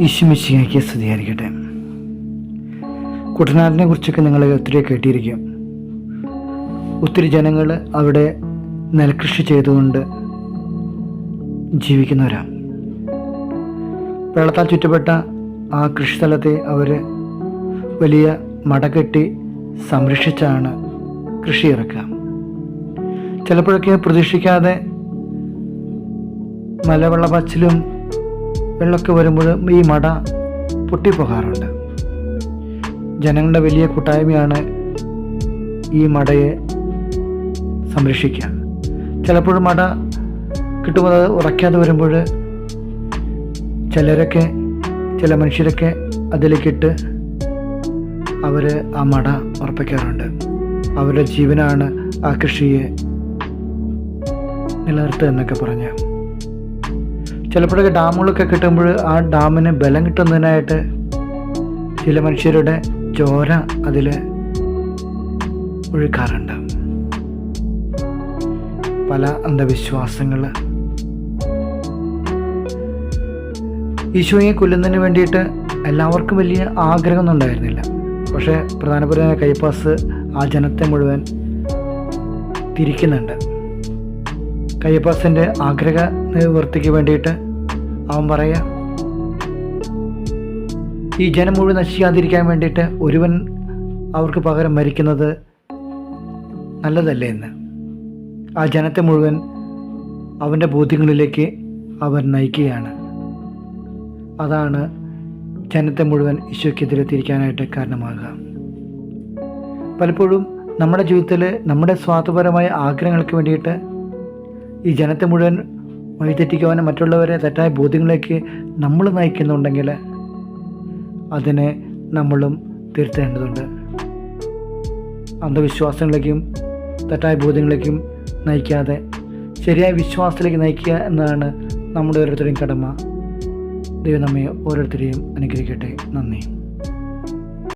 ഈശുമിശിയാക്കി സ്തുതിയായിരിക്കട്ടെ. കുട്ടനാടിനെ കുറിച്ചൊക്കെ നിങ്ങൾ ഒത്തിരി കേട്ടിരിക്കും. ഒത്തിരി ജനങ്ങൾ അവിടെ നെൽകൃഷി ചെയ്തുകൊണ്ട് ജീവിക്കുന്നവരാണ്. വെള്ളത്താൽ ചുറ്റപ്പെട്ട ആ കൃഷിസ്ഥലത്തെ അവർ വലിയ മടകെട്ടി സംരക്ഷിച്ചാണ് കൃഷി ഇറക്കുക. ചിലപ്പോഴൊക്കെ പ്രതീക്ഷിക്കാതെ മലവെള്ളപ്പാച്ചിലും വെള്ളമൊക്കെ വരുമ്പോൾ ഈ മട പൊട്ടിപ്പോകാറുണ്ട്. ജനങ്ങളുടെ വലിയ കൂട്ടായ്മയാണ് ഈ മടയെ സംരക്ഷിക്കുക ചിലപ്പോൾ മട കിട്ടുമ്പോൾ അത് ഉറയ്ക്കാതെ വരുമ്പോൾ ചിലരൊക്കെ ചില മനുഷ്യരൊക്കെ അതിലേക്കിട്ട് അവർ ആ മട ഉറപ്പിക്കാറുണ്ട്. അവരുടെ ജീവനാണ് ആ കൃഷിയെ നിലനിർത്തുക എന്നൊക്കെ പറഞ്ഞ് ചിലപ്പോഴൊക്കെ ഡാമുകളൊക്കെ കിട്ടുമ്പോൾ ആ ഡാമിന് ബലം കിട്ടുന്നതിനായിട്ട് ചില മനുഷ്യരുടെ ചോര അതിൽ ഒഴുക്കാറുണ്ട്. പല അന്ധവിശ്വാസങ്ങൾ. ഈശോയെ കൊല്ലുന്നതിന് വേണ്ടിയിട്ട് എല്ലാവർക്കും വലിയ ആഗ്രഹമൊന്നും ഉണ്ടായിരുന്നില്ല. പക്ഷേ പ്രധാനപ്പെട്ട കൈപ്പാസ് ആ ജനത്തെ മുഴുവൻ തിരിക്കുന്നുണ്ട്. കയ്യപ്പാസിന്റെ ആഗ്രഹ നിവൃത്തിക്ക് വേണ്ടിയിട്ട് അവൻ പറയുക ഈ ജനം മുഴുവൻ നശിക്കാതിരിക്കാൻ വേണ്ടിയിട്ട് ഒരുവൻ അവർക്ക് പകരം മരിക്കുന്നത് നല്ലതല്ലേ എന്ന്. ആ ജനത്തെ മുഴുവൻ അവന്റെ ബോധ്യങ്ങളിലേക്ക് അവൻ നയിക്കുകയാണ്. അതാണ് ജനത്തെ മുഴുവൻ ഈശോയ്ക്കെതിരെ തിരിക്കാനായിട്ട് കാരണമാകുക. പലപ്പോഴും നമ്മുടെ ജീവിതത്തിൽ നമ്മുടെ സ്വാർത്ഥപരമായ ആഗ്രഹങ്ങൾക്ക് വേണ്ടിയിട്ട് ഈ ജനത്തെ മുഴുവൻ വഴിതെറ്റിക്കുവാനും മറ്റുള്ളവരെ തെറ്റായ ബോധ്യങ്ങളിലേക്ക് നമ്മൾ നയിക്കുന്നുണ്ടെങ്കിൽ അതിനെ നമ്മളും തിരുത്തേണ്ടതുണ്ട്. അന്ധവിശ്വാസങ്ങളിലേക്കും തെറ്റായ ബോധ്യങ്ങളിലേക്കും നയിക്കാതെ ശരിയായ വിശ്വാസത്തിലേക്ക് നയിക്കുക എന്നതാണ് നമ്മുടെ ഓരോരുത്തരുടെയും കടമ. ദൈവം നമ്മെ ഓരോരുത്തരെയും അനുഗ്രഹിക്കട്ടെ. നന്ദി.